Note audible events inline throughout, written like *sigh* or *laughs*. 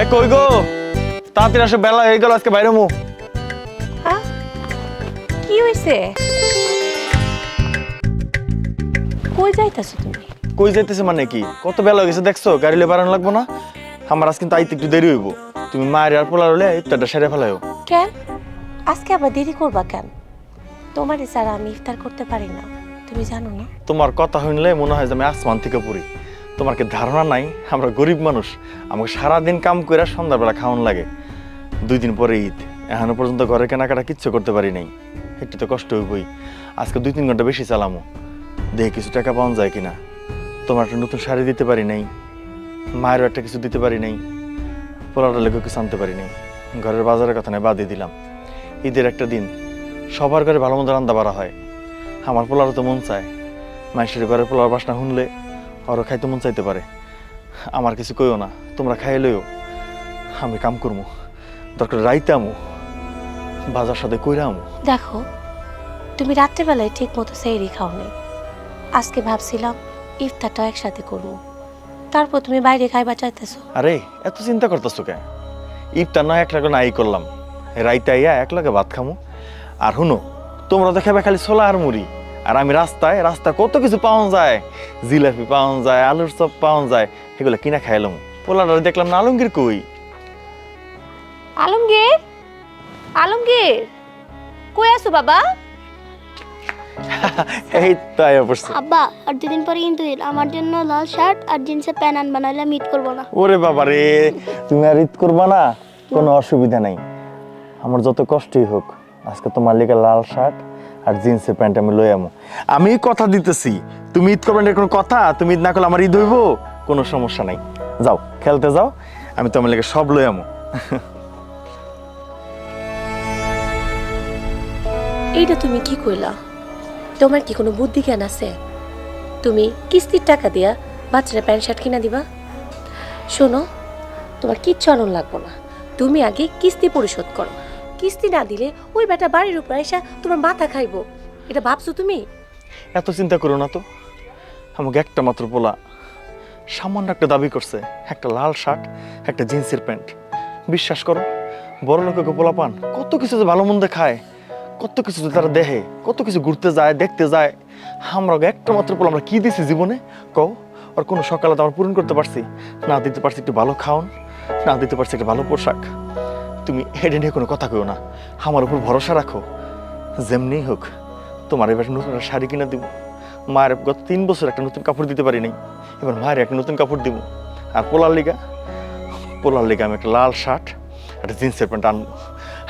এ কই গো? তাড়াতাড়ি আসো বেলা হয়ে গেল আজকে বাইরে মু। কি হয়েছে কই যাইতাছো তুমি? কই যাইতেছে মানে কি? কত বেলা হয়ে গেছে দেখছ? গাড়ি লে বাড়ানো লাগবো না? আমার আজ কিন্তু আইতে একটু দেরি হইব। তুমি মায়ের আর পোলার হলে ইফতারটা সেরে ফেলাইও। কেন? আজকে আবার দেরি করবা কেন? তোমার ছাড়া আমি ইফতার করতে পারি না। তুমি জানো না? তোমার কথা শুনলে মনে হয় যে আমি আসমান থেকে পড়ি। তোমার কি ধারণা নাই, আমরা গরিব মানুষ। আমাকে সারাদিন কাম করে সন্ধ্যাবেলা খাওয়ান লাগে। দুই দিন পরে ঈদ। এখনও পর্যন্ত ঘরে কেনাকাটা কিচ্ছু করতে পারি নাই। একটু তো কষ্ট হইবই। আজকে দুই তিন ঘণ্টা বেশি চালামো। দেখে কিছু টাকা পাওয়া যায় কিনা? তোমার একটা নতুন শাড়ি দিতে পারি নাই। মায়েরও একটা কিছু দিতে পারি নাই। পোলাটা লেগে কিছু আনতে পারি নাই। ঘরের বাজারের কথা নয় বাদই দিলাম। ঈদের একটা দিন। সবার ঘরে ভালো মন্দ রান্না বাড়া হয়। আমার পোলারও তো মন চায়। মাইশের ঘরে পোলার বাসনা শুনলে আরও খাইতে মন চাইতে পারে। আমার কিছু কইও না তোমরা খাই লইও। আমি কাম করব দরকার রাইতে আমু বাজার সাথে কইরা আমু। দেখো তুমি রাত্রেবেলায় ঠিক মতো সেরি খাও নাই আজকে ভাবছিলাম ইফতারটা একসাথে করব তারপর তুমি বাইরে খাইবা চাইতেছো। আরে এত চিন্তা করতেছো কে ঈদটা না এক লাগে নাই করলাম। রাইতে আইয়া এক লাগে ভাত খামু। আর হুনো তোমরা তো খাবে খালি ছোলা আর মুড়ি। আর আমি রাস্তায় রাস্তায় কত কিছু পাওয়া যায়। জিলাপি পাওয়া যায় আলুর চপ পাওয়া যায় এগুলো কিনা খাইলাম। পোলাটা দেখলাম না আলমগীর কই? আলমগীর? আলমগীর? কই আছো বাবা? *laughs* এই তো আয়া পড়ছে আব্বা আর দুদিন পরে কিন্তু। আমার জন্য লাল শার্ট আর জিন্সের প্যান্ট আনবা নাহলে আমি ঈদ করব না। ওরে বাবা রে তুমি আর ঈদ করবা না? কোনো অসুবিধা নাই। আমার যত কষ্টই হোক আজকে তোমার লিগে লাল শার্ট আর জিন্সের প্যান্ট আমি লই আমো। আমি কথা দিতেছি। তুমি ঈদ করবেন কোনো কথা? তুমি ঈদ না করলে আমার ঈদ হইব? কোনো সমস্যা নাই। যাও, খেলতে যাও। আমি তোমার লেগে সব লই আমো। এইটা তুমি কি কইলা? তোমার কি কোনো বুদ্ধি জ্ঞান আছে? তুমি কিস্তির টাকা দিয়া বাচ্চারা প্যান্ট শার্ট কিনা দিবা? শোনো, তোমার কিচ্ছু আনন্দ লাগবো না। তুমি আগে কিস্তি পরিশোধ করো। কিস্তি না দিলে ওই বেটা বাড়ির উপর এসে তোমার মাথা খাইবো। এটা ভাবছ তুমি? এত চিন্তা করো না তো। আমাকে একটা মাত্র পোলা। সামান্য একটা দাবি করছে। একটা লাল শার্ট, একটা জিন্সের প্যান্ট। বিশ্বাস করো, বড় লোকের পোলা পান, কত কিছু যে ভালো মন্দ খায়, কত কিছু যে তারা দেহে কত কিছু ঘুরতে যায়, দেখতে যায়। আমরা একটা মাত্র পোলা, আমরা কি দিছি জীবনে? কও আর কোনো সকালে তো আমরা পূরণ করতে পারছি। না দিতে পারছি একটু ভালো খাওন, না দিতে পারছি একটা ভালো পোশাক। তুমি হেডে নিয়ে কোনো কথা কেউ না। আমার উপর ভরসা রাখো। যেমনি হোক, তোমার এবার নতুন শাড়ি কিনে দিব। মায়ের গত তিন বছর একটা নতুন কাপড় দিতে পারি নাই। এবার মায়ের একটা নতুন কাপড় দিব। আর পোলার লিগা? পোলার লিগা আমি একটা লাল শার্ট, একটা জিন্সের প্যান্ট আনব।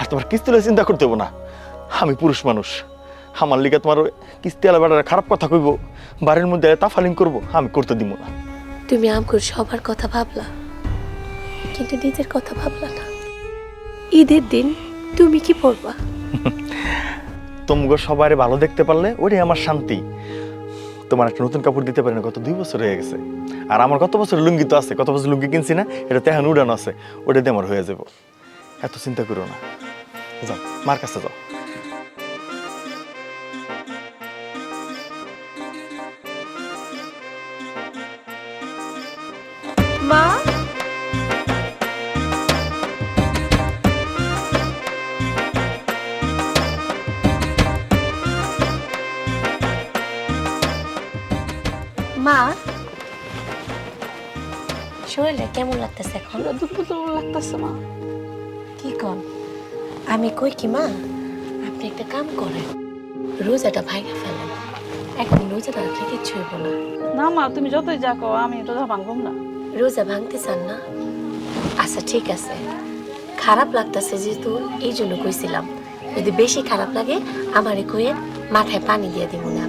আর তোমার কিস্তি চিন্তা করতে হব না। আমি পুরুষ মানুষ। আমার লিগা তোমার কিস্তি আলা বেড়ার খারাপ কথা কইব। বাড়ির মধ্যে তাফালিং করব, আমি করতে দিব না। তুমি আমকুর সবার কথা ভাবলা, কিন্তু নিজের কথা ভাবলা না। ঈদের দিন তুমি কি পড়বা তোমগো সবাই ভালো দেখতে পারলে ওটাই আমার শান্তি। তোমার একটা নতুন কাপড় দিতে পারি না গত দুই বছর হয়ে গেছে। আর আমার কত বছর লুঙ্গি তো আছে কত বছর লুঙ্গি কিনছি না, এটা তেহান উড়ানো আছে ওটা দিয়ে আমার হয়ে যাব। এত চিন্তা করো না। যাও, মার কাছে যাও। এখন দুপুর লাগতেছে মা। কি কন? আমি কই কি মা? আপনি একটা কাম করেন রোজাটা ভাইগা ফেলেন। এখন রোজাটা রাখলে কিচ্ছু হইব না। না মা তুমি যতই যা কো আমি রোজা ভাঙবো না। রোজা ভাঙতে চান না? আচ্ছা ঠিক আছে। খারাপ লাগতেছে যেহেতু এই জন্য কইছিলাম। যদি বেশি খারাপ লাগে আমারে কয়ে মাথায় পানি দিয়ে দিব না।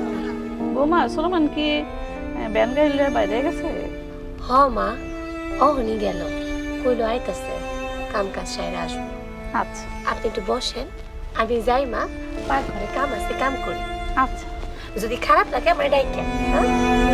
বৌমা সোলমান কি ব্যান গাড়িলে বাইরে গেছে? হ মা। অহনি গেল কইলো আইতাছে কাম কাজ সাইরা আসব। আচ্ছা। আপনি একটু বসেন আমি যাই মা পার ঘরে কাম আছে কাম করি। আচ্ছা। যদি খারাপ লাগে আমার ডাইকে হ্যাঁ?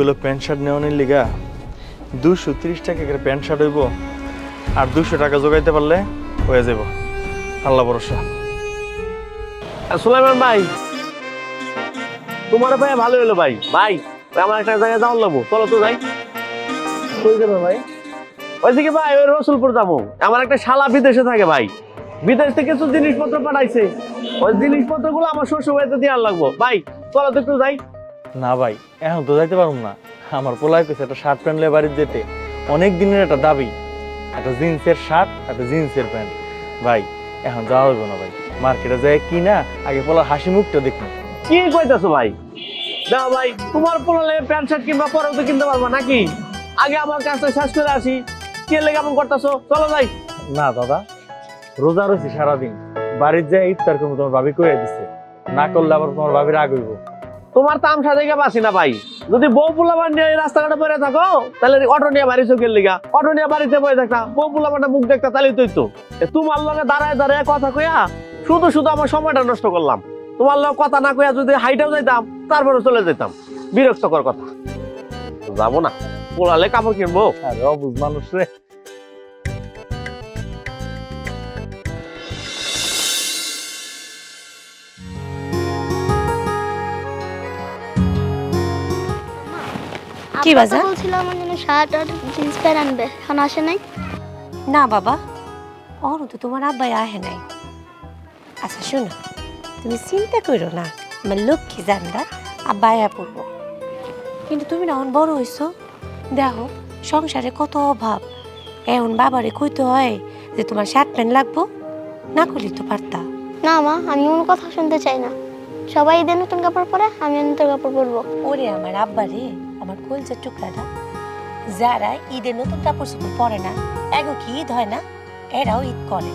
কইলো প্যান্ট শার্ট নেওয়ানোর লিগা। দুশো তিরিশ টাকা করে প্যান্ট শার্ট হইব। আর দুশো টাকা জোগাইতে পারলে হয়ে যাব আল্লাহ ভরসা। সুলাইমান ভাই, তোমার ভাই ভালো হলো ভাই। ভাই আমার একটা জায়গায় যাওয়ার লাগবো। চলো তো যাই। কই যাবে ভাই? ওইদিকে ভাই, ওই রসুলপুর যাব। আমার একটা শালা বিদেশে থাকে ভাই। বিদেশ থেকে কিছু জিনিসপত্র পাঠাইছে। ওই জিনিসপত্রগুলো আমার শ্বশুর বাড়িতে দিয়ে লাগবো। ভাই, চলো তো একটু যাই। না ভাই এখন তো যাইতে পারুম না। আমার পোলাই কইছে একটা শার্ট প্যান্ট লে বাড়িতে যেতে। অনেক দিনের একটা দাবি একটা জিন্সের শার্ট একটা জিন্সের প্যান্ট ভাই এখন যাওয়া হইব না ভাই। মার্কেটে যাই কিনা আগে পোলার হাসি মুখটা দেখুন। কি কইতাছো ভাই? না ভাই তোমার পোলালে প্যান্ট শার্ট কিংবা পরেও তো কিনতে পারবা নাকি? আগে আমার কাজটা শেষ করে আসি। কে লেগে এমন করতেছো? চলো যাই। না দাদা রোজা রয়েছি সারাদিন। বাড়ির যাই ইফতার করব তোমার ভাবি কয়ে দিছে। না করলে আবার তোমার ভাবির আগ হইব। তোমার তামসা দেখে বাসি না ভাই। যদি বউ পোলাবার নিয়ে রাস্তাঘাটে পড়ে থাকো, তাহলে অটো নিয়ে বাড়ি চোখের লিগা। অটো নিয়ে বাড়িতে পড়ে থাকতা, বউ পোলাবারটা মুখ দেখতা তাহলে তুই তো তোমার লগে দাঁড়ায় দাঁড়ায় কথা কইয়া শুধু শুধু আমার সময়টা নষ্ট করলাম। তোমার লগে কথা না কইয়া যদি হাইটাও যাইতাম তারপরে চলে যেতাম। বিরক্তকর কথা। যাব না। পোলালে কাপড় কিনবো। মানুষ রে। কি আব্বা বাজার? বলছিল আমার জন্য শার্ট আর জিন্স প্যান্ট আনবে। এখন আসে নাই? না বাবা অরু তো তোমার আব্বাই আহে নাই। আচ্ছা শোনো তুমি চিন্তা করো না আমার লক্ষ্মী জানদা আব্বা আয়া পড়ব। কিন্তু তুমি না এখন বড় হইছো। দেখো সংসারে কত অভাব। এখন বাবারে কইতে হয় যে তোমার শার্ট প্যান্ট লাগবো না করলি তো পারতা। না মা আমি কোনো কথা শুনতে চাই না। সবাই ঈদের নতুন কাপড় পরে আমি নতুন কাপড় পরবো। ওরে আমার আব্বারে আমার কলজার টুকরাটা যারা ঈদের নতুন কাপড় চোপড় পরে না এগো কি ঈদ হয় না? এরাও ঈদ করে।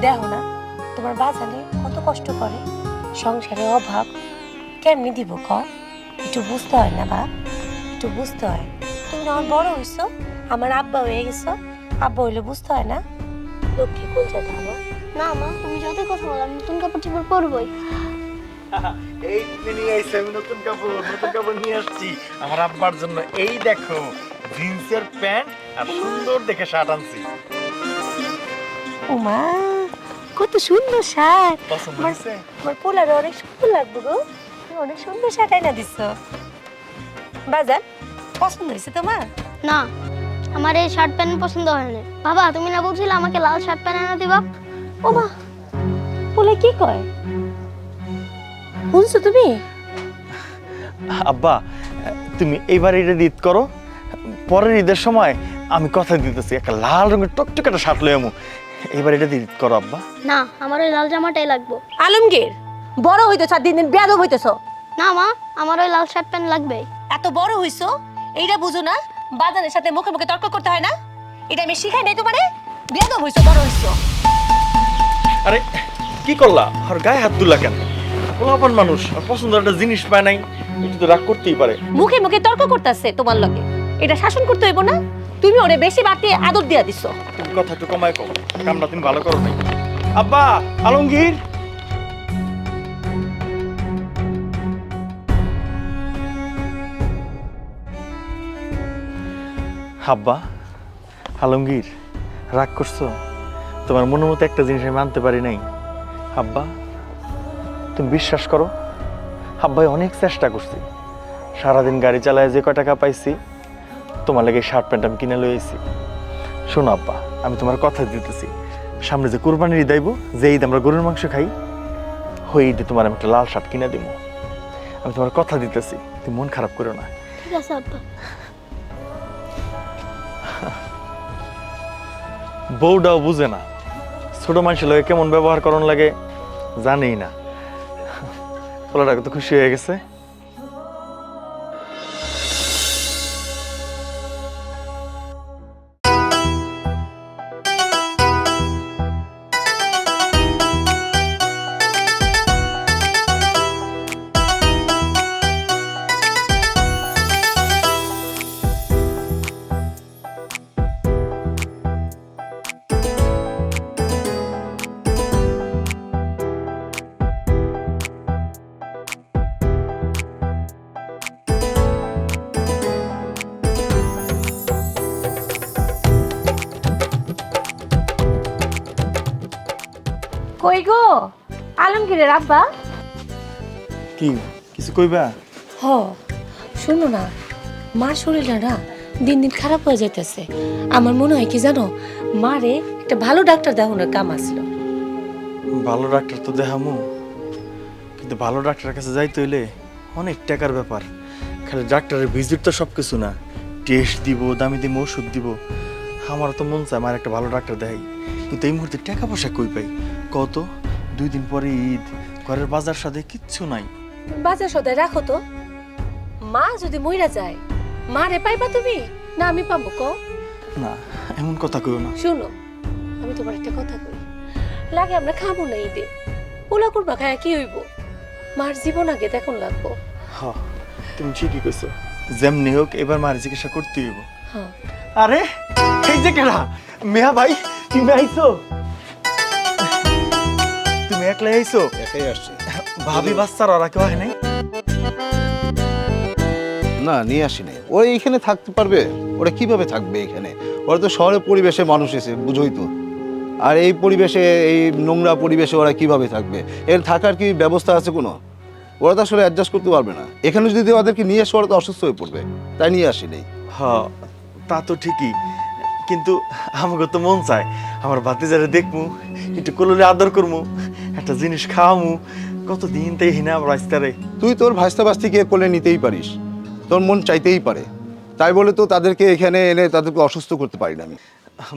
দেখো না তোমার বাজারে কত কষ্ট করে সংসারে অভাব কেমনি দিব ক? একটু বুঝতে হয় না বা? একটু বুঝতে হয়। তুমি না আমার বড় হইছো আমার আব্বা হয়ে গেছো আব্বা হইলে বুঝতে হয় না? লক্ষ্মী কলজাটা আমার। না মা তুমি যতই কথা বলো আমি নতুন কাপড় চোপড় পরবই। *laughs* এই নিয়ে আইছি আমি নতুন কাপড় নতুন কাপড় নিয়ে আসছি। আমার আব্বার জন্য এই দেখো জিন্সের প্যান্ট আর সুন্দর দেখে শার্ট আনছি। ওমা কত সুন্দর শার্ট। পছন্দ আমার- হয়েছে? আমার পোলারে অনেক সুন্দর লাগবে গো। তুমি অনেক সুন্দর সাটাই না দিচ্ছ বাজার পছন্দ হয়েছে তোমার? না আমার এই শার্ট প্যান্ট পছন্দ হয় না। বাবা তুমি না বলছিলে আমাকে লাল শার্ট প্যান্ট এনে দিবা? ও মা পোলা কি কয়? শুনছো তুমি? আব্বা তুমি এইবার এটা ঈদ করো। পরের ঈদের সময় আমি কথা দিতেছি একটা লাল রঙের টকটকে একটা শার্ট লই আমু। এইবার এটা ঈদ করো আব্বা। না আমার ওই লাল জামাটাই লাগবে। আলমগীর বড় হইতেছ আর দিন দিন বেয়াদব হইতেছ। না মা আমার ওই লাল শার্ট প্যান্ট লাগবে এত বড় হইছো? এইটা বুঝো না বাজারের সাথে মুখে মুখে তর্ক করতে হয় না? এটা আমি শিখাই নাই তোমারে বেয়াদব হইছো বড় হইছো। আরে কি করলা? আর গায়ে হাত তুললা কেন? পোলাপান মানুষ আর পছন্দের একটা জিনিস পায় নাই একটু তো রাগ করতেই পারে। মুখে মুখে তর্ক করতেছে তোমার লগে। এটা শাসন করতে হইব না তুমি ওরে বেশি বাড়তি আদর দিয়া দিছো। তুমি কথা একটু কমায় কম কামটা তুমি ভালো করো নাই। আব্বা আলমগীর! আব্বা আলমগীর রাগ করছ? তোমার মনের মতো একটা জিনিস আমি মানতে পারি নাই। আব্বা তুমি বিশ্বাস করো? আব্বাই অনেক চেষ্টা করছি। সারাদিন গাড়ি চালায় যে কয় টাকা পাইছি তোমার লাগে শার্ট প্যান্ট আমি কিনে লইছি শোনো আব্বা আমি তোমার কথা দিতেছি। সামনে যে কোরবানির ঈদ আইব যে ঈদ আমরা গরুর মাংস খাই ওই ঈদে তোমার আমি একটা লাল শার্ট কিনে দিব আমি তোমার কথা দিতেছি তুমি মন খারাপ করো না। ঠিক আছে আব্বা। বউটাও বুঝে না ছোট মানুষের লাগে কেমন ব্যবহার করন লাগে জানেই না। পোলাটা তো খুশি হয়ে গেছে। আলমগীরের আব্বা। কি কিছু কইবা? হ শোনো না মার শরীরটা না দিন দিন খারাপ হয়ে যাইতেছে। আমার মনে হয় কি জানো মারে একটা ভালো ডাক্তার দেখানোর কাম আসলো। ভালো ডাক্তার তো দেখামু কিন্তু ভালো ডাক্তারের কাছে যাইতে হইলে অনেক টাকার ব্যাপার। খালি ডাক্তারের ভিজিট তো সব কিছু না। টেস্ট দিব দামি দামি ওষুধ দিব। আমার তো মন চায় আমার একটা ভালো ডাক্তার দেখাই। কিন্তু এই মুহূর্তে টাকা পয়সা কই পাই? কত? দুই দিন পরে ঈদ ঘরের বাজার সাথে কিচ্ছু নাই। বাজার সদায় রাখো তো। মা যদি মইরা যায় মারে পাইবা তুমি? না আমি পাবো ক না এমন কথা কইও না। শুনো আমি তোমার একটা কথা কই। লাগে আমরা খাব না ঈদে। পোলা করবা খায় কি হইব? মার জীবন আগে দেখুন লাগবো। হ তুমি ঠিকই কইছো। যেমনি হোক এবার মার চিকিৎসা করতে হইব। হ্যাঁ। আরে এই যে কেডা? মেয়া ভাই তুমি আইছো? একলাই আইছো? একাই আসছে। ভাবি বাচ্চার ওরা কেউ হয় নাই? না নিয়ে আসি নাই। ওরা এইখানে থাকতে পারবে? ওরা কীভাবে থাকবে এখানে? ওরা তো শহরের পরিবেশে মানুষ এসে বুঝোই তো। আর এই পরিবেশে এই নোংরা পরিবেশে ওরা কীভাবে থাকবে? এর থাকার কি ব্যবস্থা আছে কোনো? ওরা তো আসলে অ্যাডজাস্ট করতে পারবে না। এখানে যদি ওদেরকে নিয়ে এসে ওরা তো অসুস্থ হয়ে পড়বে। তাই নিয়ে আসি নেই। হ তা তো ঠিকই। কিন্তু আমাকে তো মন চায়। আমার ভাতিজারে দেখমু একটু কোললে আদর করমু। একটা জিনিস খাওয়ামু কতদিন তাই হিনা আমার রাস্তারে তুই তোর ভাস্তা ভাস্তিকে কোলে নিতেই পারিস তোর মন চাইতেই পারে। তাই বলে তো তাদেরকে এখানে এনে তাদেরকে অসুস্থ করতে পারি না আমি।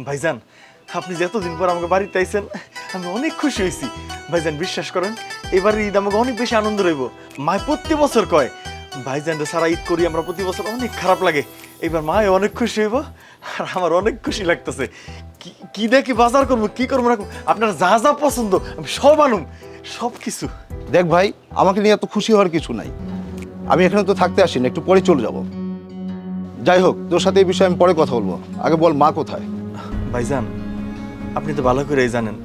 ভাইজান আপনি যে এতদিন পর আমাকে বাড়িতে আইছেন আমি অনেক খুশি হয়েছি। ভাইজান বিশ্বাস করেন এবার ঈদ আমাকে অনেক বেশি আনন্দ রইব। মায় প্রতি বছর কয় ভাইজান রে সারা ঈদ করি আমরা প্রতি বছর অনেক খারাপ লাগে। এবার মায় অনেক খুশি হইব আর আমার অনেক খুশি লাগতেছে। কি কি দেখি বাজার করব কি করব না আপনার যা যা পছন্দ আমি সব আনুম সব কিছু। দেখ ভাই আমাকে নিয়ে এত খুশি হওয়ার কিছু নাই। আমি এখানে তো থাকতে আসিনি একটু পরে চলে যাব। যাই হোক তোর সাথে এই বিষয়ে আমি পরে কথা বলব। আগে বল মা কোথায়? ভাইজান আপনি তো ভালো করেই জানেন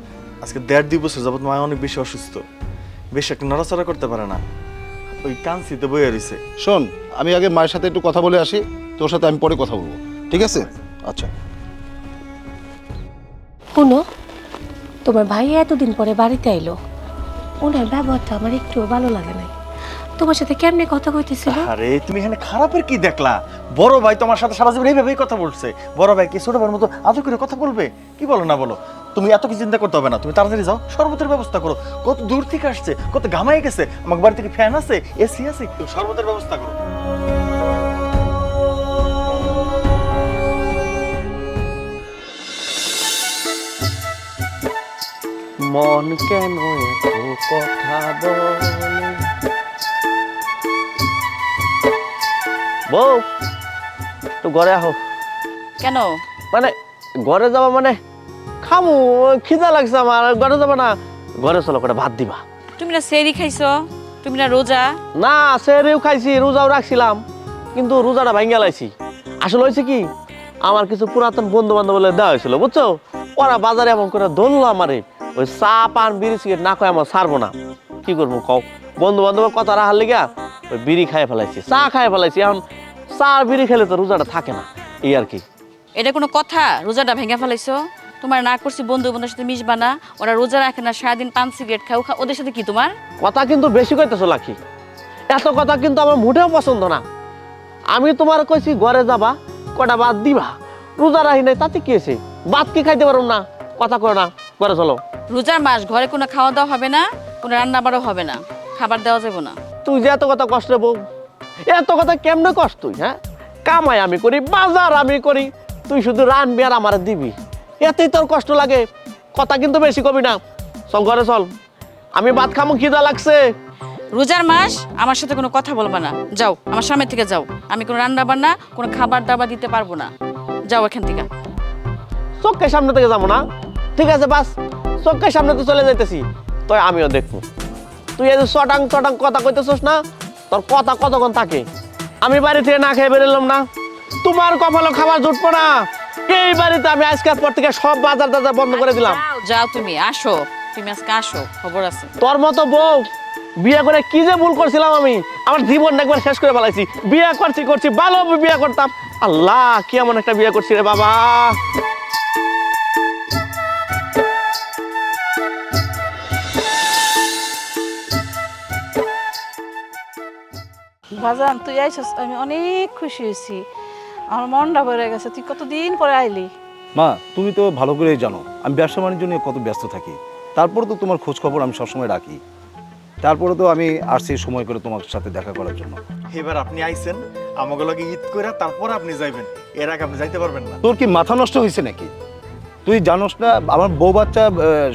আজকে দেড় দুই বছর যাবত মা অনেক বেশি অসুস্থ। বেশি একটা নড়াচড়া করতে পারে না। ওই কাঞ্চিতে বইয়া রয়েছে শোন আমি আগে মায়ের সাথে একটু কথা বলে আসি। তোর সাথে আমি পরে কথা বলব। ঠিক আছে? আচ্ছা। শুনো তোমার ভাই এতদিন পরে বাড়িতে আইলো। ওনার ব্যবহারটা আমার একটু ভালো লাগে নাই। তোমার সাথে কেমনে কথা কইতেছিল? আরে তুমি এখানে খারাপের কি দেখলা? বড় ভাই তোমার সাথে সারা জীবন এইভাবেই কথা বলছে। বড় ভাই কি ছোট ভাইয়ের মতো আদর করে কথা বলবে? কি বলো না বলো? তুমি এত কিছু চিন্তা করতে হবে না। তুমি তাড়াতাড়ি যাও শরবতের ব্যবস্থা করো। কত দূর থেকে আসছে কত ঘামাই গেছে। আমার বাড়ি থেকে ফ্যান আছে এসি আছে? তুমি শরবতের ব্যবস্থা করো। মন কেন এত কথা বলে? বউ তো ঘরে আহো। কেন? মানে ঘরে যাবা মানে? খামু খিদা লাগছে আমার ঘরে যাবা না। ঘরে চলো করে ভাত দিবা। তুমি না সেরি খাইছো? তুমি না রোজা? না সেরেও খাইছি রোজাও রাখছিলাম। কিন্তু রোজাটা ভাঙ্গা লাইছি। আসলে হয়েছে কি আমার কিছু পুরাতন বন্ধু বান্ধব বলে দেওয়া হয়েছিল বুঝছ? ওরা বাজারে এমন করে ধরলো আমারে। ওই চা পান বিড়ি সিগারেট না কয় আমার ছাড়বো না। কি করব কও? বন্ধু বান্ধবের কথা রাখার লেগা ওই বিড়ি খাই ফেলাইছি চা খাই ফেলাইছি। এখন চা বিড়ি খেলে তো রোজাটা থাকে না এই আর কি। এটা কোনো কথা? রোজাটা ভেঙে ফেলাইছো? তোমার না করছি বন্ধু বন্ধুর সাথে মিশবা না। ওরা রোজা রাখে না সারাদিন পান সিগারেট খাও ওদের সাথে কি তোমার? কথা কিন্তু বেশি কইতেছো লাখি এত কথা কিন্তু আমার মোটেও পছন্দ না। আমি তোমার কইছি ঘরে যাবা কটা বাদ দিবা। রোজা রাহি নাই তাতে কি আছে বাদ কি খাইতে পারো না? কথা কয় না ঘরে চলো। রোজার মাস ঘরে কোনো খাওয়া দাওয়া হবে না কোনো রান্না বাড়াও হবে না খাবার দেওয়া যাবে না। তুই যে এত কথা কষ্ট বউ এত কথা কেমনে কষ্ট তুই হ্যাঁ? কামাই আমি করি বাজার আমি করি তুই শুধু রানবি আর আমার দিবি। এতেই তোর কষ্ট লাগে কথা কিন্তু বেশি কবি না। চল ঘরে চল আমি ভাত খামো খিদা লাগছে। রোজার মাস আমার সাথে কোনো কথা বলবা না। যাও আমার সামনে থেকে যাও। আমি কোনো রান্না বান্না কোনো খাবার দাবার দিতে পারব না। যাও এখান থেকে। চোখের সামনে থেকে যাব না। ঠিক আছে বাস। চোখের সামনে তো চলে যাইতেছি। তো আমিও দেখব। তুই এই যে চটাং চটাং কথা কইতেছিস না তোর কথা কতক্ষণ থাকে? আমি বাড়ি থেকে না খেয়ে বেরোলাম না। তোমার কপালে খাবার জুটবো না। এই বাড়িতে আমি আজকের পর থেকে সব বাজার টাজার বন্ধ করে দিলাম। যাও, যাও তুমি আসো। তুমি আজকে আসো খবর আছে। তোর মতো বউ বিয়ে করে কি যে ভুল করছিলাম আমি আমার জীবনটা একবার শেষ করে ফেলাইছি। বিয়ে করছি করছি ভালো বিয়ে করতাম। আল্লাহ কি এমন একটা বিয়ে করছি রে বাবা। বাজান তুই আইসস আমি অনেক খুশি হয়েছি। আমার মনটা ভরে গেছে তুই কতদিন পরে আইলি? মা তুমি তো ভালো করেই জানো আমি ব্যবসা বাণিজ্য নিয়ে কত ব্যস্ত থাকি। তারপরে তো তোমার খোঁজ খবর আমি সবসময় রাখি। তারপরে তো আমি আসছি সময় করে তোমার সাথে দেখা করার জন্য। এবার আপনি আইছেন আমাকে লগে ঈদ করে তারপর আপনি যাইবেন। এর আগে আপনি যাইতে পারবেন না। তোর কি মাথা নষ্ট হয়েছে নাকি? তুই জানোস না আমার বউ বাচ্চা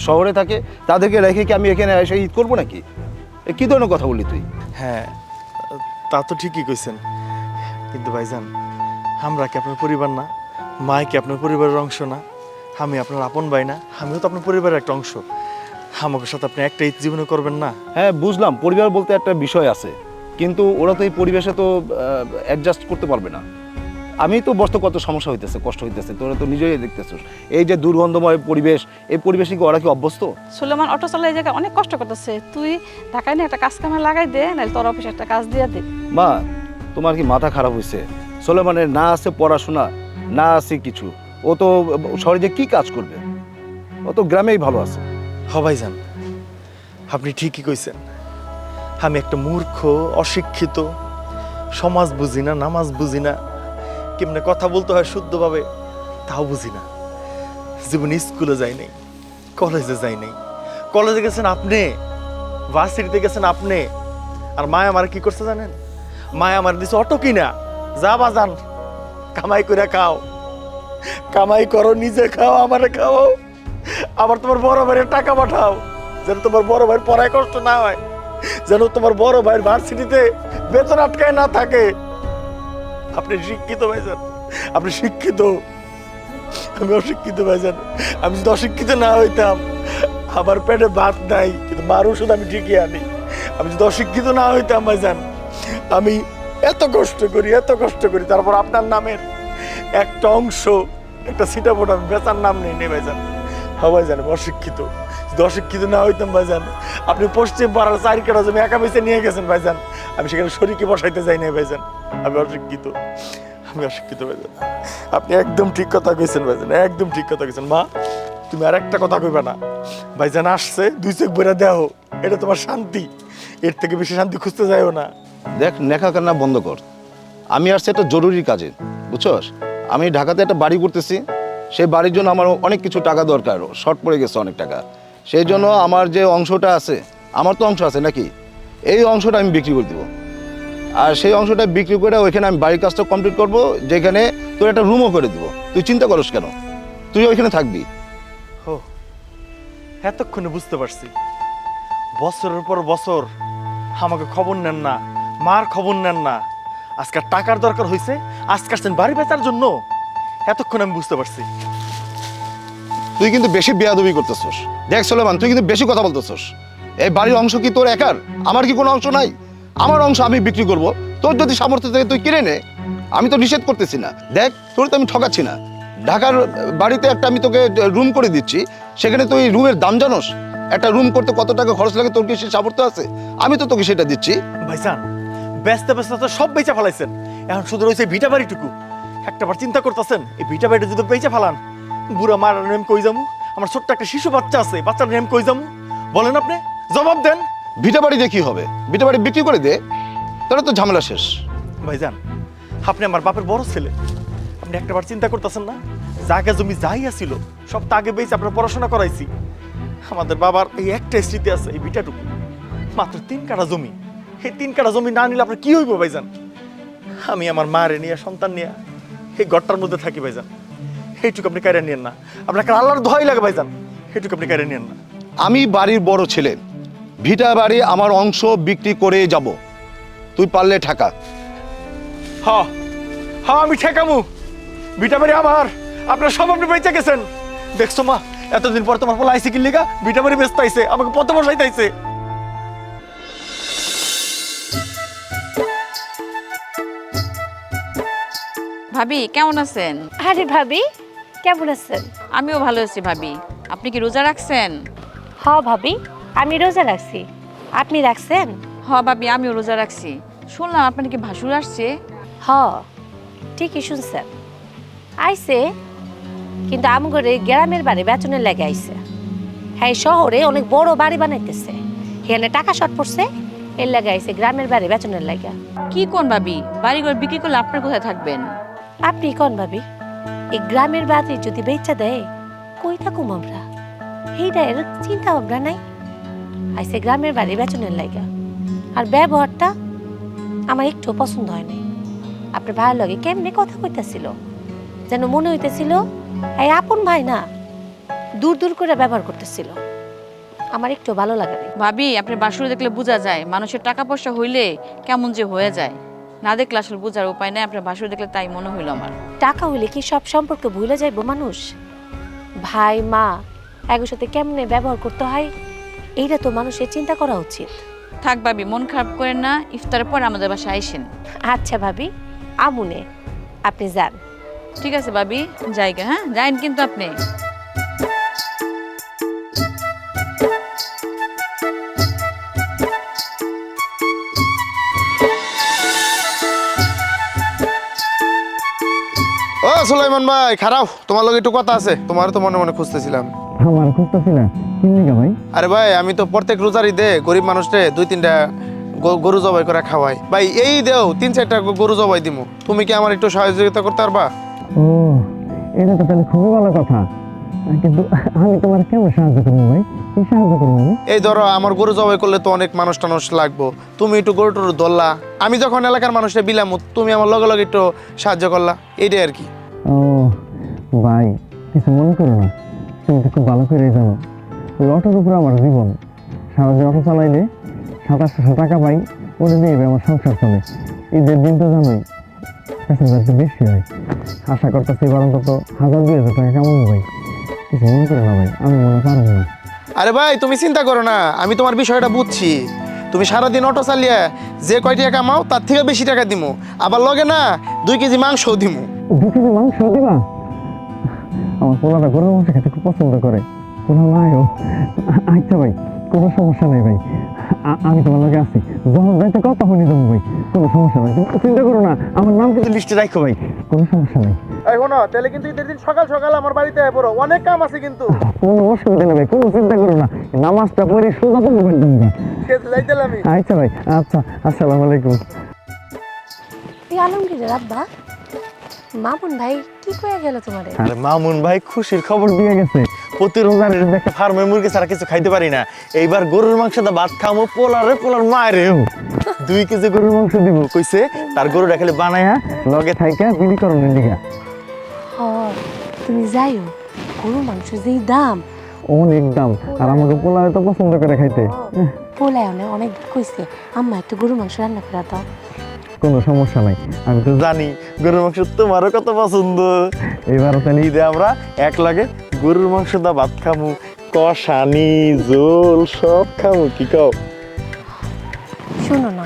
শহরে থাকে তাদেরকে রেখে কি আমি এখানে এসে ঈদ করব নাকি? কি ধরনের কথা বললি তুই? হ্যাঁ তা তো ঠিকই কইছেন। কিন্তু ভাইজান, আমরা কি আপনার পরিবার না? মাই কি আপনার পরিবারের অংশ না? আমি আপনার আপন ভাই না? আমিও তো আপনার পরিবারের একটা অংশ। আমাকে সাথে আপনি একটা জীবনে করবেন না। হ্যাঁ বুঝলাম, পরিবার বলতে একটা বিষয় আছে। কিন্তু ওরা তো এই পরিবেশে তো অ্যাডজাস্ট করতে পারবে না। আমি তো বসতে কত সমস্যা হইতেছে কষ্ট হইতেছে তোরা তো নিজেই দেখতেছিস। এই যে দুর্গন্ধময় পরিবেশ এই পরিবেশে কি ওরা কি অভ্যস্ত? সুলেমান অটো চালাই জায়গায় অনেক কষ্ট করতেছে। তুই ঢাকায় নিয়ে একটা কাজ কামে লাগাই দে নাহলে তোর অফিসে একটা কাজ দিয়ে দে। মা তোমার কি মাথা খারাপ হয়েছে সোলেমানের না আছে পড়াশোনা না আছে কিছু। ও তো শহরে যে কি কাজ করবে? ও তো গ্রামেই ভালো আছে। হ ভাইজান আপনি ঠিকই কইছেন। আমি একটা মূর্খ অশিক্ষিত সমাজ বুঝি না নামাজ বুঝি না। কেমনে কথা বলতে হয় শুদ্ধভাবে, তাও বুঝি না। জীবনে স্কুলে যাই নাই, কলেজে যাই নাই। কলেজে গেছেন আপনি, ভার্সিটিতে গেছেন আপনি। আর মায় আমার কি করছে জানেন? মায় আমার দিছে অটো কিনা, যা বাজান কামাই করে খাও। কামাই করো, নিজে খাও, আমারে খাও। আবার তোমার বড় ভাইয়ের টাকা পাঠাও, যেন তোমার বড় ভাইয়ের পড়ায় কষ্ট না হয়, যেন তোমার বড় ভাইয়ের ভার্সিটিতে বেতন আটকায় না থাকে। আপনি শিক্ষিত ভাইজান আপনি শিক্ষিত। আমি অশিক্ষিত ভাইজান আমি যদি অশিক্ষিত না হইতাম, আমার পেটে ভাত নাই, কিন্তু মার ওষুধ আমি ঠিকই আনি। আমি যদি অশিক্ষিত না হইতাম ভাইজান আমি এত কষ্ট করি, এত কষ্ট করি। তারপর আপনার নামের একটা অংশ, একটা সিটা বোর্ড আমি বেচার নাম নেই নেই ভাইজান সবাই জানে অশিক্ষিত। যদি অশিক্ষিত না হইতাম ভাইজান। আপনি পশ্চিম পাড়ার চারি কাটা জমি একা বেছে নিয়ে গেছেন ভাইজান। আমি সেখানে শরীরকে বসাইতে যাই না ভাইজান। আমি অশিক্ষিত। আমি অশিক্ষিত ভাইজান। আপনি একদম ঠিক কথা কইছেন ভাইজান, একদম ঠিক কথা কইছেন। মা, তুমি আর একটা কথা কইবে না। ভাইজান আসছে, দুই চোখ বেড়া দেও এটা তোমার শান্তি। এর থেকে বেশি শান্তি খুঁজতে যাইও না। দেখ নেখা কান্না বন্ধ কর। আমি আসছি একটা জরুরি কাজে, বুঝছস? আমি ঢাকাতে একটা বাড়ি করতেছি। সেই বাড়ির জন্য আমার অনেক কিছু টাকা দরকার, শর্ট পড়ে গেছে অনেক টাকা। সেই জন্য আমার যে অংশটা আছে, আমার তো অংশ আছে নাকি? এই অংশটা আমি বিক্রি করে দিব। আর সেই অংশটা বিক্রি করে ওইখানে আমি বাড়ির কাজটা কমপ্লিট করব, যেখানে তোর একটা রুমও করে দিব। তুই চিন্তা করিস কেন? তুই ওইখানে থাকবি। হো, এতক্ষণে বুঝতে পারছি। বছরের পর বছর আমাকে খবর নেন না, মার খবর নেন না। আজকাল টাকার দরকার হয়েছে আজকে আসছেন বাড়ি বেচার জন্য। এতক্ষণ আমি বুঝতে পারছি। তুই কিন্তু বেশি বেয়াদবি করতেছস। দেখ সোলেমান, তুই কিন্তু বেশি কথা বলতেছস। এই বাড়ির অংশ কি তোর একার? আমার কি কোনো অংশ নাই? আমার অংশ আমি বিক্রি করব। তোর যদি সামর্থ্য থাকে তুই কিনে নে। আমি তো নিষেধ করতেছি না। দেখ, তোর তো আমি ঠকাচ্ছি না। ঢাকার বাড়িতে একটা আমি তোকে রুম করে দিচ্ছি। সেখানে তুই রুমের দাম জানোস? একটা রুম করতে কত টাকা খরচ লাগে? তোর কি সে সামর্থ্য আছে? আমি তো তোকে সেটা দিচ্ছি। ভাইজান ব্যস্ত ব্যস্ত তো সব বেচা ফেলাইছেন। এখন শুধু রয়েছে ভিটা বাড়িটুকু। একটাবার চিন্তা করতেছেন, এই ভিটা বাড়িটা যদি বেচা ফেলান বুড়া মার নেম কই যামু আমার ছোট্ট একটা শিশু বাচ্চা আছে বাচ্চার নেম কই যামু বলেন আপনি জবাব দেন। ভিটা বাড়ি দিয়ে কি হবে? ভিটা বাড়ি বিক্রি করে দে তাহলে তো ঝামেলা শেষ। ভাইজান আপনি আমার বাপের বড় ছেলে। আপনি একটাবার চিন্তা করতেছেন না? জায়গা জমি যাই আসিল সব তাগে বেঁচে আপনার পড়াশোনা করাইছি। আমাদের বাবার এই একটা স্মৃতি আছে এই বিটাটুকু মাত্র তিন কাটা জমি। এই তিন কাটা জমি না নিলে আপনার কি হইব ভাইজান? আমি আমার মারে নিয়ে সন্তান নিয়ে এই ঘরটার মধ্যে থাকি ভাইজান। এইটুকু আপনি কেড়ে নিয়েন না। আপনাকে আল্লাহর দোহাই লাগে ভাইজান এইটুকু আপনি কেড়ে নিয়েন না। আমি বাড়ির বড় ছেলে ভিটা বাড়ি আমার অংশ বিক্রি করে যাব। তুই পারলে ঠাকা। হ হ আমি ঠেকামু বিটা বাড়ি আমার আপনার সব আপনি বেঁচে গেছেন। দেখছ মা এতদিন পর তোমার পোলা আইসি কিনলিগা বিটা বাড়ি ব্যস্ত আইছে আমাকে পথ বসাইতে ভাবি কেমন আছেন? আরে ভাবি কেমন আছেন? আমিও ভালো আছি ভাবি। আপনি কি রোজা রাখছেন? হ ভাবি আমি রোজা রাখছি। আপনি রাখছেন? হ ভাবি আমিও রোজা রাখছি। শুনলাম আপনার কি ভাসুর আসছে। হ ঠিকই শুনছেন। আইছে কিন্তু আমগরে গ্রামের বাড়ি বেতনের লাগে আইছে। হ্যাঁ শহরে অনেক বড় বাড়ি বানাইতেছে। এখানে টাকা শর্ট পড়ছে এর লাগে আইসে গ্রামের বাড়ি বেচনের লাগা। কি কোন ভাবি? বাড়িঘর বিক্রি করলে আপনার কোথায় থাকবেন? আপনি কোন ভাবি? এই গ্রামের বাড়ি যদি বেচা দেয়, কই থাকুম আমরা? এইটা এর চিন্তা ভাবনা নাই। আইসে গ্রামের বাড়ি বেচনের লাগা আর ব্যবহারটা আমার একটু পছন্দ হয় নাই। আপনার ভালো লাগে কেমনে কথা কইতাছিল? যেন মনে হইতেছিল, এই আপন ভাই না, দূর দূর করে ব্যবহার করতেছিল। আমার একটু ভালো লাগে ভাবি, আপনার বাসুর দেখলে বোঝা যায়, মানুষের টাকা পয়সা হইলে কেমন যে হয়ে যায়। না দেখলে আসলে বোঝার উপায় নাই আপনার বাসুর দেখলে তাই মনে হইল আমার। টাকা হইলে কি সব সম্পর্কে ভুলে যাইবো মানুষ? ভাই মা একর সাথে কেমনে ব্যবহার করতে হয়? এইটা তো মানুষের চিন্তা করা উচিত। থাক ভাবি মন খারাপ করেন না ইফতারের পর আমাদের বাসায় আইসেন। আচ্ছা ভাবি আমুনে আপনি যান। ঠিক আছে ভাবি জায়গা হ্যাঁ? যাইন কিন্তু আপনি। ও সুলাইমান ভাই খারাপ। তোমার লগে একটু কথা আছে। তোমার তো মনে মনে খুঁজতেছিলাম। আমার খুঁজতেছি না কি ভাই? আরে ভাই আমি তো প্রত্যেক রোজারই দে গরিব মানুষরে দুই তিনটা গরু জবাই করে খাওয়াই। ভাই এই দেও তিন চারটা গরু জবাই দিমু। তুমি কি আমার একটু সহযোগিতা করতে পারবা? ও এটা তো তাহলে খুবই ভালো কথা। কিন্তু আমি তোমার কেমন সাহায্য করব ভাই? কি সাহায্য করব আমি এই ধরো আমার গরু জবাই করলে তো অনেক মানুষ টানুষ লাগবো। তুমি একটু গরু টরু ধরলা। আমি যখন এলাকার মানুষটা বিলাম তুমি আমার লগে লগে একটু সাহায্য করলা। এইটাই আর কি। ও ভাই কিছু মনে করো না। তুমি তো খুব ভালো করে জানো। অটোর উপর আমার জীবন। সারাদিন অটো চালাইলে সাতাশশো টাকা পাই ওটা দিয়ে আমার সংসার চলে। ঈদের দিন তো জানোই প্যাসেঞ্জার বেশি হয়। আশা করতেছি এবার অন্তত হাজার দুই হাজার টাকা কেমন ভাই। কিছু করে ভাই আমি মনে না আরে ভাই, তুমি চিন্তা করো না। আমি তোমার বিষয়টা বুঝছি। তুমি সারাদিন অটো চালিয়ে যে কয় টাকা কামাও তার থেকে বেশি টাকা দিমু। আবার লগে না, দুই কেজি মাংসও দিমু। দু কেজি মাংস দিবা? আমার পোলাটা মাংস খেতে খুব পছন্দ করে। পোলা আচ্ছা ভাই, কোনো সমস্যা নাই ভাই। আমি তোমার লগে আছি। যখন যাইতে কত তখনই যাব ভাই। কোনো সমস্যা নেই। তুমি চিন্তা করো না আমার নাম কিন্তু লিস্টে রাখো ভাই। কোনো সমস্যা নেই। এই শোনো তাহলে কিন্তু ঈদের দিন সকাল সকাল আমার বাড়িতে আয় পড়ো অনেক কাম আছে কিন্তু। কোনো অসুবিধা নেই ভাই কোনো চিন্তা করো না। নামাজটা পড়ে সোজা তো মোবাইল দেবো যাইতে আমি। আচ্ছা ভাই আচ্ছা আসসালামু আলাইকুম। এই আলমগীরের আব্বা? মামুন ভাই কি কয়ে গেল তোমারে? আরে মামুন ভাই খুশির খবর দিয়ে গেছে। প্রতি রোজানের দেখে ফার্মে মুরগি ছাড়া কিছু খাইতে পারি না। এইবার গরুর মাংস দা ভাত খামো পোলারে পোলার মায়েরেও দুই কেজি গরুর মাংস দিব কইছে তার গরু রাখলে বানায়া লগে থাইকা বিলি করণের লিগা ও তুমি যাইও গরু মাংস যেই দাম। অনেক দাম আর আমাকে পোলারে তো পছন্দ করে খাইতে। পোলায় অনেক কইছে আম্মা একটু গরু মাংস রান্না করে দাও। কোনো সমস্যা নাই। আমি তো জানি গরুর মাংস তোমারও কত পছন্দ। এবার তাহলে ঈদে আমরা এক লাগে গরুর মাংস দা ভাত খামু কষানি ঝোল সব খামু কি কও? শোনো না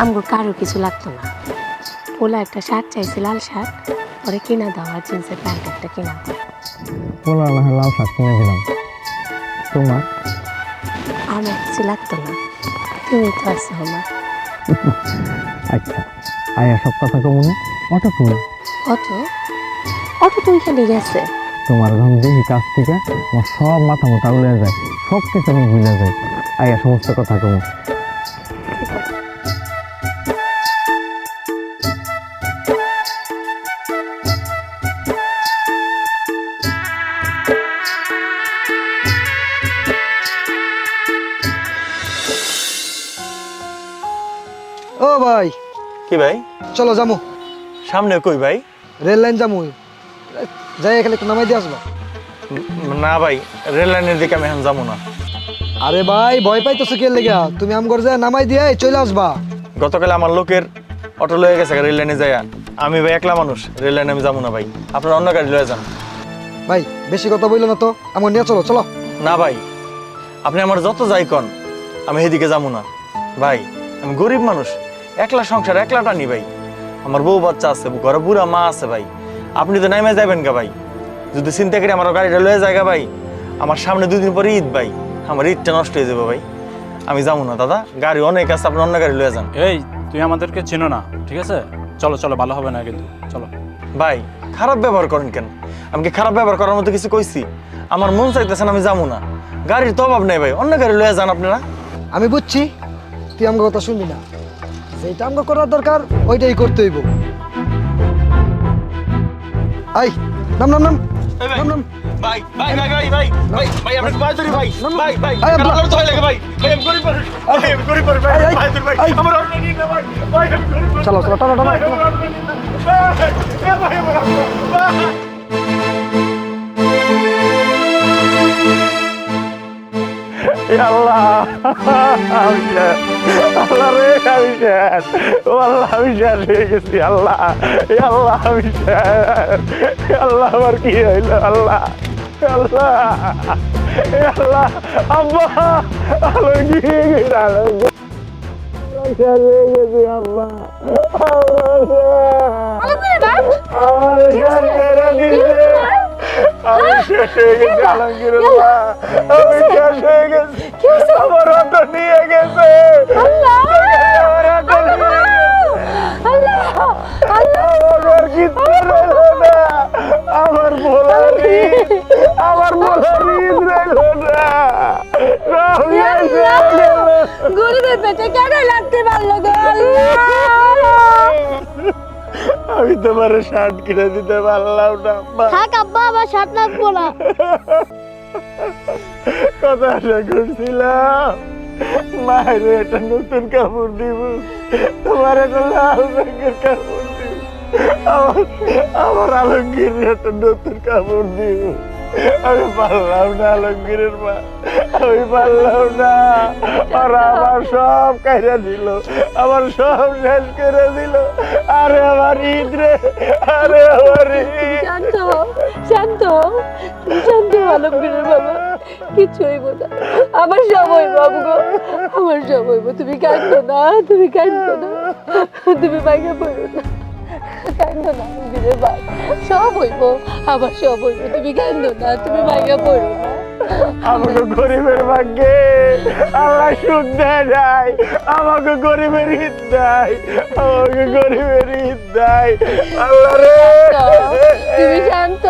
আমগো কারও কিছু লাগতো না। পোলা একটা শার্ট চাইছে লাল শার্ট পরে কিনা দাও আর জিন্সের প্যান্ট একটা কিনা পোলা না লাল শাক কিনে দিলাম। তোমার? আমার কিছু লাগতো না। তুমি তো আছো আমার। *laughs* আচ্ছা আয়া সব কথা কমু না অটো কই অটো? অটো তো ওইখানে গেছে? তোমার ঘন দেখি কাছ থেকে আমার সব মাথা মোটা উলে যায় সব কিছু আমি ভুলে যায়। আয়া সমস্ত কথা কমু ভাই। কি ভাই? চলো যামু। সামনে কই ভাই? রেল লাইন যামু। যাই এখানে একটু নামাই দিয়ে আসবা। না ভাই রেল লাইনের দিকে আমি এখন যাব না। আরে ভাই ভয় পাইতেছো কে লেগা তুমি আমগর যায় নামাই দিয়ে চলে আসবা। গতকাল আমার লোকের অটো লয়ে গেছে রেল লাইনে যায় আমি ভাই একলা মানুষ রেল লাইনে আমি যাব না ভাই। আপনার অন্য গাড়ি লয়ে যান। ভাই বেশি কথা বলল না তো আমার নিয়ে চলো চলো। না ভাই আপনি আমার যত যাই কন আমি সেদিকে যাব না। ভাই আমি গরিব মানুষ একলা সংসার একলা টানি ভাই। আমার বউ বাচ্চা আছে ঘরে বুড়া মা আছে ভাই। আপনি তো নাইমে যাবেন গা ভাই। যদি চিন্তা করি আমার গাড়িটা লয়ে যায় গা ভাই আমার সামনে দুদিন পরে ঈদ ভাই। আমার ঈদটা নষ্ট হয়ে যাবে ভাই। আমি যাব না দাদা। গাড়ি অনেক আছে আপনি অন্য গাড়ি লয়ে যান। এই তুই আমাদেরকে চেনো না ঠিক আছে? চলো চলো ভালো হবে না কিন্তু। চলো। ভাই খারাপ ব্যবহার করেন কেন? আমি কি খারাপ ব্যবহার করার মতো কিছু কইছি? আমার মন চাইতেছেন আমি যাব না। গাড়ির তো অভাব নেই ভাই অন্য গাড়ি লয়ে যান আপনারা। আমি বুঝছি তুই আমার কথা শুনবি না। যেটা আমাকে করার দরকার ওইটাই করতে হইব। আই নাম নাম নাম। নাম নাম। ভাই ভাই ভাই ভাই ভাই ভাই ভাই আমরা ভাই ধরি ভাই। ভাই ভাই আয়, আব্বা। কারণ লাগে ভাই। ভাই আমি গরিব ভাই আমি গরিব ভাই ভাই ধরি ভাই। আমার অন্য নিয়ে না ভাই ভাই আমি গরিব চলো চলো ভাই, আমার। ভাই, ভাই। আল্লাহ আমি শেষ। আল্লাহ রে আমি শেষ। ও আল্লাহ আমি শেষ হয়ে গেছি আল্লাহ এ আল্লাহ আমি শেষ। এ আল্লাহ আমার কি হইল আল্লাহ এ আল্লাহ এ আল্লাহ আব্বা আলমগীর আলমগীর আমি শেষ হয়ে গেছি আব্বা আমার শেষ করে দিছে। আমি শেষ হয়ে গেছি আলমগীরের মা আমি শেষ হয়ে গেছি। আমার অটো নিয়ে গেছে। আমার অটো নিয়ে আমার কিচ্ছু রইল না। আমার ভোলার আমার ভোলার রইল না পেটে কেন লাগতে পারল গো? আমি তোমার শার্ট কিনে দিতে পারলাম না। থাক আব্বা আমার শার্ট লাগবো না। কথা আশা করছিলাম মায়ের একটা নতুন কাপড় দিব। তোমার একটা লাল রঙের কাপড় দিব। আমার আমার আলমগীর একটা নতুন কাপড় দিব। আমি পারলাম না আলমগীরের মা। আমি পারলাম না। ওরা আমার সব কাইরা দিল আমার সব শেষ করে দিল আরে আমার ঈদ রে, আরে আমার শান্ত শান্ত শান্ত আলমগীরের বাবা কিচ্ছু হইব না। আমার সব হইব গো আমার সব হইব। তুমি কাঁদো না, তুমি কাঁদো না। তুমি বাইরে পড়ো না। সব হইব আমার সব হইব তুমি কাঁদো না তুমি বাইরে পড়ো আমাকে গরিবের ভাগ্যে। আমার সুখ দেয় নাই। আমাকে গরিবের ঈদ দেয়। আমাকে গরিবের ঈদ দেয়। আল্লাহ তুমি শান্ত